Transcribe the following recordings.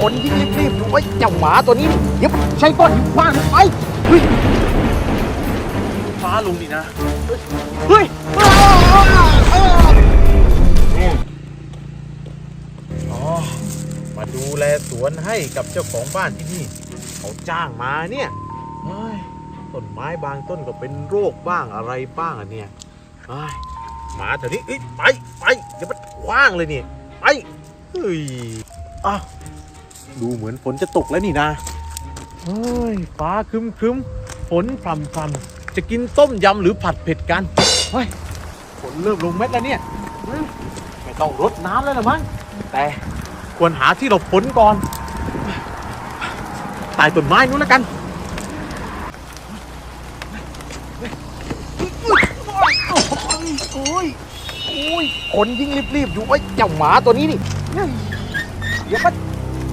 คนยิ่งรีบๆดูไว้เจ้าหมาตัวนี้เดี๋ยวใช้ก้อนหินคว้างไปเฮ้ยฟ้าลุงนี่นะ เฮ้ยอ๋อมาดูแลสวนให้กับเจ้าของบ้านที่นี่ เขาจ้างมาเนี่ยเฮ้ยต้นไม้บางต้นก็เป็นโรคบ้างอะไรบ้างอะเนี่ยเฮ้ยหมาแถวนี้เอ้ยไปไปเดี๋ยวมัน ว้างเลยเนี่ยไปเฮ้ยอ้าวดูเหมือนฝนจะตกแล้วนี่นะเฮ้ยฟ้าครึมครึมฝนพรำพรำจะกินต้มยำหรือผัดเผ็ดกันเฮ้ยฝนเริ่มลงเม็ดแล้วเนี่ยเฮ้ยไม่ต้องรดน้ำแล้วละมั้งแต่ควรหาที่หลบฝนก่อนใต้ต้นไม้นู้นแล้วกัน โอ้ยโอ้ ยคนยิ่งรีบๆอยู่ไว้เจ้าหมาตัวนี้นี่เฮ้ยเดี๋ยวมัน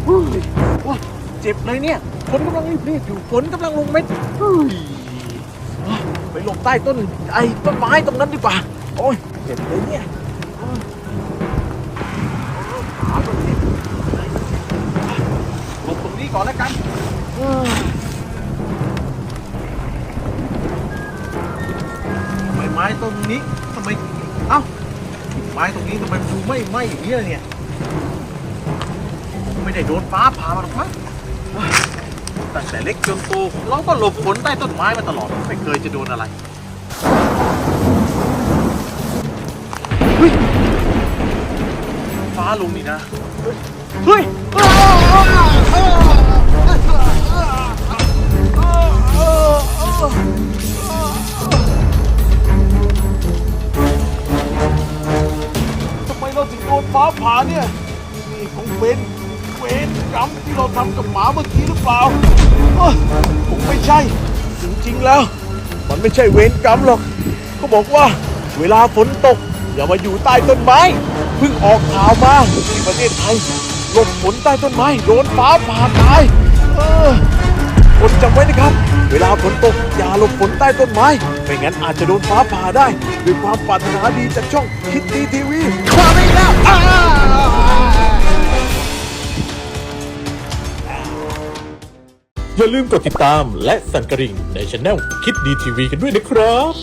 เฮ้ยเจ็บเลยเนี่ยฝนกำลังรีบๆอยู่ฝนกำลังลงเม็ดไปหลบใต้ต้นไอ้ต้นไม้ตรงนั้นดีกว่าโอ้ยเจ็บเลยเนี่ยหลบตรงนี้ก่อนแล้วกันไมไม้ต้นนี้ทำไมเอ้า ไม้ตรงนี้ทำไมมันดูไม่ไหม้อย่างนี้ล่ะเนี่ยไม่ได้โดนฟ้าผ่ามาหรอกมั้งตั้งแต่เล็กจนโตเราก็หลบฝนใต้ต้นไม้มาตลอดไม่เคยจะโดนอะไรฟ้าลงนี่นะเฮ้ย เนี่ย นี่คงเป็นเวรกรรมที่เราทำกับหมาเมื่อกี้หรือเปล่าเอ้อคงไม่ใช่ จริงๆแล้ว มันไม่ใช่เวรกรรมหรอกเขาบอกว่า เวลาฝนตก อย่ามาอยู่ใต้ต้นไม้เพิ่งออกข่าวมาที่ประเทศไทยหลบฝนใต้ต้นไม้โดนฟ้าผ่าตาย เออ คนจำไว้นะครับ เวลาฝนตกอย่าหลบฝนใต้ต้นไม้ ไม่งั้นอาจจะโดนฟ้าผ่าได้ ด้วยความปรารถนาดีจากช่องคิดดีทีวีมาไม่แล้วอย่าลืมกดติดตามและสั่นกระดิ่งในช anel คิดดีทีวีกันด้วยนะครับ